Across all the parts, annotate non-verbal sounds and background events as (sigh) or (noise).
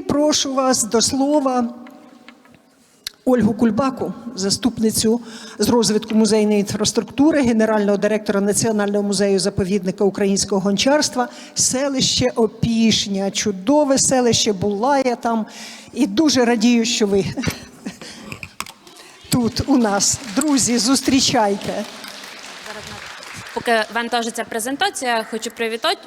Прошу вас до слова Ольгу Кульбаку, заступницю з розвитку музейної інфраструктури, генерального директора Національного музею заповідника українського гончарства, селище Опішня, чудове селище була я там. І дуже радію, що ви (laughs) тут у нас. Друзі, зустрічайте. Поки вантажиться презентація, хочу привітати,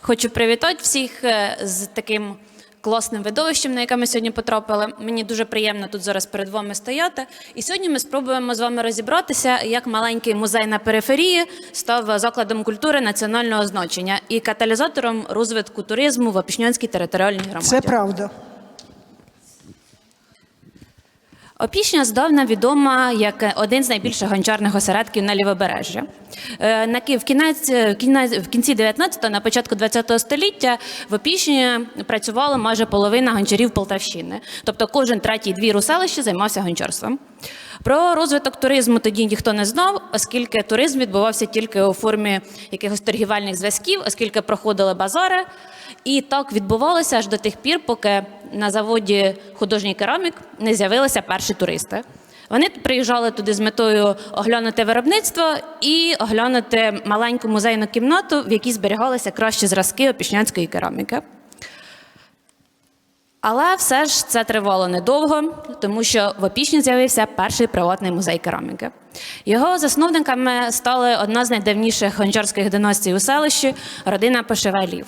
хочу привітати всіх е, з таким класним видовищем, на яке ми сьогодні потрапили. Мені дуже приємно тут зараз перед вами стояти. І сьогодні ми спробуємо з вами розібратися, як маленький музей на периферії став закладом культури національного значення і каталізатором розвитку туризму в Опішнянській територіальній громаді. Це правда. Опішня здавна відома як один з найбільших гончарних осередків на лівобережжі. Е, На ки- в кінець в кінці 19-го, на початку 20-го століття в Опішні працювало майже половина гончарів Полтавщини. Тобто кожен третій двір у селищі займався гончарством. Про розвиток туризму тоді ніхто не знав, оскільки туризм відбувався тільки у формі якихось торгівельних зв'язків, оскільки проходили базари. І так відбувалося аж до тих пір, поки на заводі художній керамік не з'явилися перші туристи. Вони приїжджали туди з метою оглянути виробництво і оглянути маленьку музейну кімнату, в якій зберігалися кращі зразки опішнянської кераміки. Але все ж це тривало недовго, тому що в опічні з'явився перший приватний музей кераміки. Його засновниками стали одна з найдавніших гончарських династій у селищі родина Пошевелів.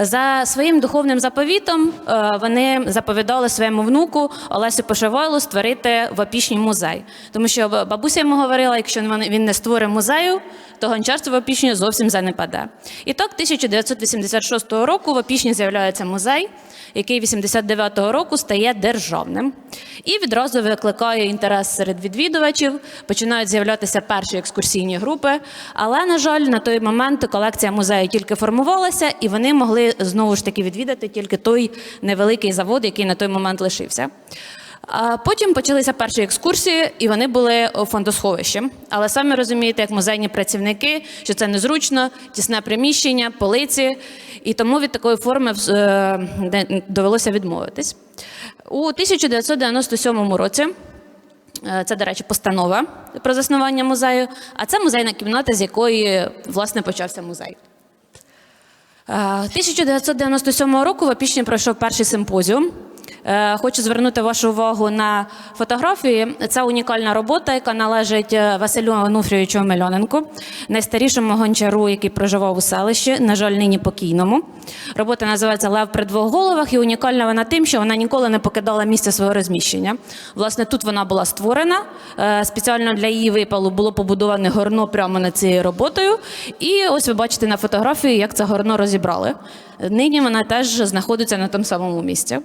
За своїм духовним заповітом е, вони заповідали своєму внуку Олесю Пошевайлу створити в Опішні музей. Тому що бабуся йому говорила, якщо він не створить музею, то гончарство в Опішні зовсім занепаде. І так, 1986 року в Опішні з'являється музей, який 89-го року стає державним. І відразу викликає інтерес серед відвідувачів, починають з'являтися перші екскурсійні групи. Але, на жаль, на той момент колекція музею тільки формувалася, і вони могли знову ж таки відвідати тільки той невеликий завод, який на той момент лишився. Потім почалися перші екскурсії, і вони були у фондосховищі. Але самі розумієте, як музейні працівники, що це незручно, тісне приміщення, полиці, і тому від такої форми е, довелося відмовитись. У 1997 році. е, Це, до речі, постанова про заснування музею, а це музейна кімната, з якої власне почався музей. Е, 1997 року в Опішні пройшов перший симпозіум. Е, Хочу звернути вашу увагу на фотографії. Це унікальна робота, яка належить е, Василю Онуфрійовичу Мельоненку, найстарішому гончару, який проживав у селищі, на жаль, нині покійному. Робота називається Лев при двох головах, і унікальна вона тим, що вона ніколи не покидала місце свого розміщення. Власне, тут вона була створена. Е, Спеціально для її випалу було побудоване горно прямо над цією роботою. І ось ви бачите на фотографії, як це горно розібрали. Нині вона теж знаходиться на тому самому місці.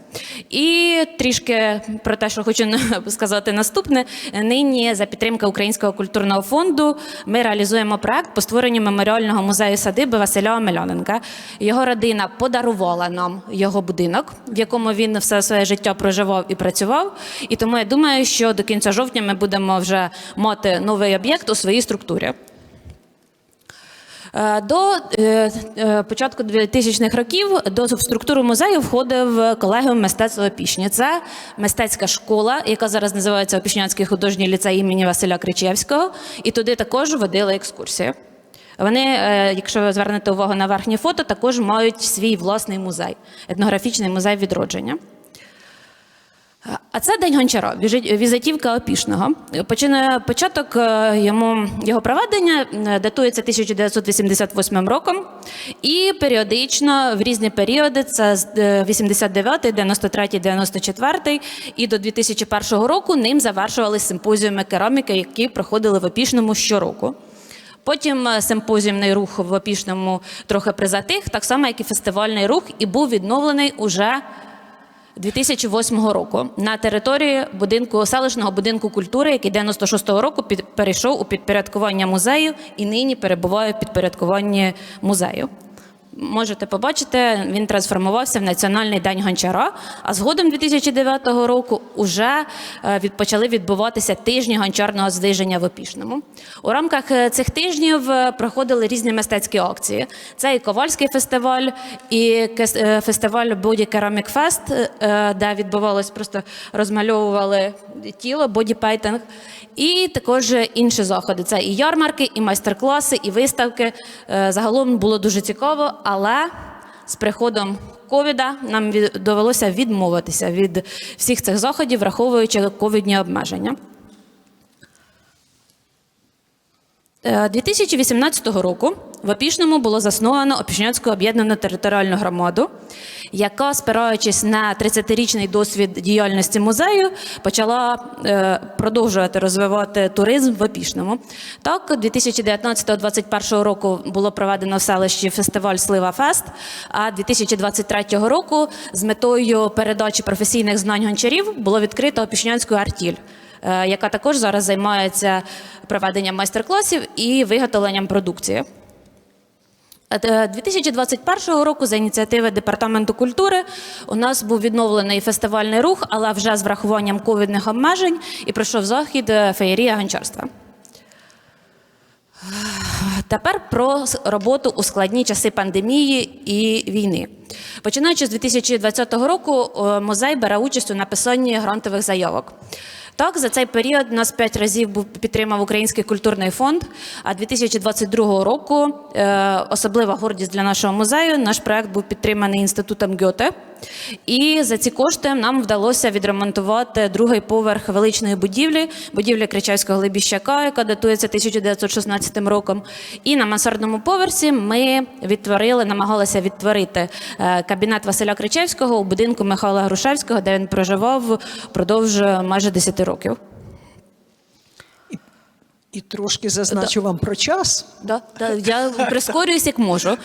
І трішки про те, що хочу (laughs) сказати наступне. Нині за підтримки Українського культурного фонду ми реалізуємо проект по створенню меморіального музею садиби Василя Омельоненка. Його родина подарувала нам його будинок, в якому він все своє життя проживав і працював. І тому я думаю, що до кінця жовтня ми будемо вже мати новий об'єкт у своїй структурі. Е, До е, е, початку 2000-х років до в структуру музею входив колегіум мистецтва Опішні. Це мистецька школа, яка зараз називається Опішнянський художній ліцей імені Василя Кричевського, і туди також водили екскурсії. Вони, якщо ви звернете увагу на верхнє фото, також мають свій власний музей, етнографічний музей відродження. А це День Гончара, візитівка Опішного. Починає початок е, йому його проведення е, датується 1988 роком, і періодично в різні періоди це з е, 89, 93, 94 і до 2001 року ним завершувалися симпозіуми кераміки, які проходили в Опішному щороку. Потім е, симпозіумний рух в Опішному трохи призатих, так само як і фестивальний рух, і був відновлений уже 2008 року на території будинку селищного будинку культури, який 96-го року під, перейшов у підпорядкування музею і нині перебуває в підпорядкуванні музею. Можете побачити, він трансформувався в Національний день гончара. А згодом 2009 року вже від, почали відбуватися тижні гончарного здвиження в Опішному. У рамках е, цих тижнів е, проходили різні мистецькі акції. Це і Ковальський фестиваль, і е, фестиваль Ceramic Fest, е, де відбувалось просто розмальовували тіло, бодіпейтинг. І також інші заходи. Це і ярмарки, і майстер-класи, і виставки. Е, Загалом було дуже цікаво, але з приходом ковіда нам довелося відмовитися від всіх цих заходів, враховуючи ковідні обмеження. Е, 2018 року в Опішному було засновано Опішнянську об'єднану територіальну громаду, яка, спираючись на 30-річний досвід діяльності музею, почала е, продовжувати розвивати туризм в Опішному. Так, 2019-2021 року було проведено в селищі фестиваль Слива Фест, а 2023 року з метою передачі професійних знань гончарів було відкрито Опішнянську артіль е, яка також зараз займається проведенням майстер-класів і виготовленням продукції. Е, 2021 року за ініціативи департаменту культури у нас був відновлений фестивальний рух, але вже з врахуванням ковідних обмежень і пройшов захід е, феєрія гончарства. Тепер про роботу у складні часи пандемії і війни. Починаючи з 2020 року, е, музей бере участь у написанні грантових заявок. Так, за цей період нас п'ять разів був підтримав Український культурний фонд. А 2022 року е, особлива гордість для нашого музею. Наш проект був підтриманий інститутом Гьоте. І за ці кошти нам вдалося відремонтувати другий поверх величної будівлі, будівлі Кричайського Глибіщака, яка датується 1916 роком. І на мансардному поверсі ми відтворили, намагалися відтворити е, кабінет Василя Кричевського у будинку Михайла Грушевського, де він проживав впродовж майже 10 років. І трошки зазначу вам про час. Да, да, я прискорююсь як можу.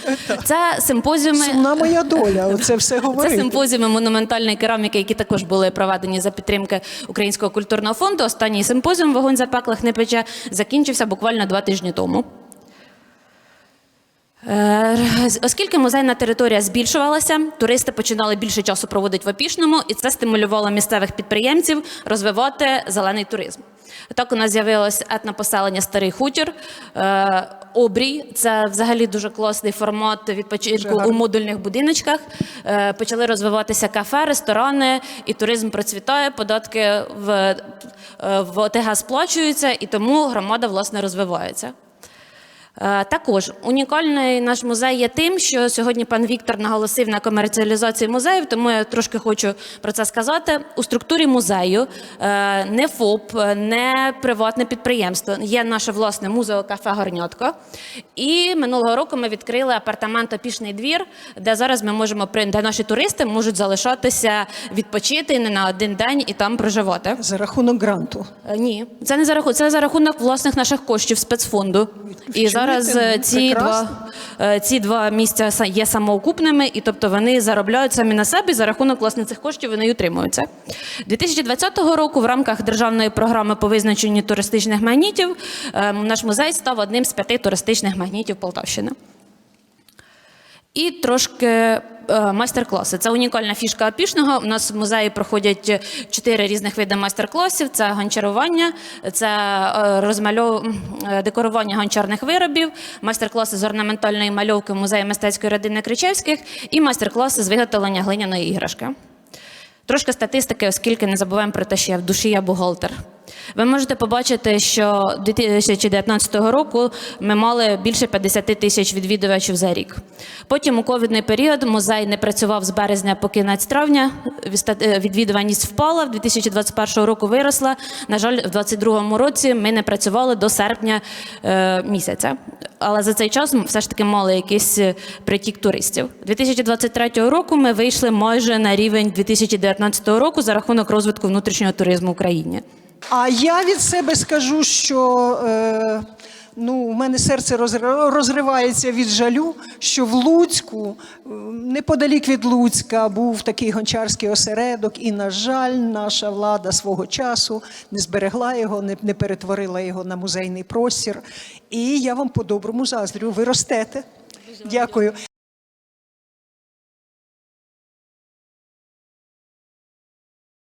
Це симпозіуми. Сумна моя доля, оце все Це говорити. симпозіуми монументальної кераміки, які також були проведені за підтримки Українського культурного фонду. Останній симпозіум Вогонь запеклих не пече закінчився буквально два тижні тому. Е, Оскільки музейна територія збільшувалася, туристи починали більше часу проводити в Опішному, і це стимулювало місцевих підприємців розвивати зелений туризм. Так у нас з'явилось етнопоселення Старий Хутір, е, обрій. Це взагалі дуже класний формат відпочинку у модульних будиночках. Е, Почали розвиватися кафе, ресторани, і туризм процвітає. Податки в, в ОТГ сплачуються, і тому громада власне розвивається. Е, Також унікальний наш музей є тим, що сьогодні пан Віктор наголосив на комерціалізації музеїв, тому я трошки хочу про це сказати. У структурі музею е, не ФОП, не приватне підприємство. Є наше власне музео кафе Горнятко. І минулого року ми відкрили апартамент Опішний двір, де зараз ми можемо де наші туристи можуть залишатися відпочити не на один день і там проживати. За рахунок гранту. Е, Ні, це не за рахунок, це за рахунок власних наших коштів спецфонду. І зараз е, Ну, ці два, прекрасно. е, ці два місця є самоокупними, і тобто вони заробляють самі на себе і за рахунок власне цих коштів вони й утримуються. 2020 року в рамках державної програми по визначенню туристичних магнітів е, наш музей став одним з п'яти туристичних магнітів Полтавщини. І трошки е, майстер-класи. Це унікальна фішка Опішного. У нас в музеї проходять чотири різних види майстер-класів: це гончарування, це е, розмальов... е, декорування гончарних виробів, майстер-класи з орнаментальної мальовки в музеї мистецької родини Кричевських і майстер-класи з виготовлення глиняної іграшки. Трошки статистики, оскільки не забуваємо про те, що я в душі я бухгалтер. Ви можете побачити, що 2019 року ми мали більше 50 тисяч відвідувачів за рік. Потім у ковідний період музей не працював з березня по кінець травня. Е, Відвідуваність впала, в 2021 року виросла. На жаль, в 2022 році ми не працювали до серпня е, місяця. Але за цей час все ж таки мали якийсь е, притік туристів. 2023 року ми вийшли майже на рівень 2019 року за рахунок розвитку внутрішнього туризму в Україні. А я від себе скажу, що е, ну, у мене серце розри- розривається від жалю, що в Луцьку, е, неподалік від Луцька, був такий гончарський осередок, і, на жаль, наша влада свого часу не зберегла його, не, не перетворила його на музейний простір. І я вам по-доброму заздрю. Ви ростете. Дякую.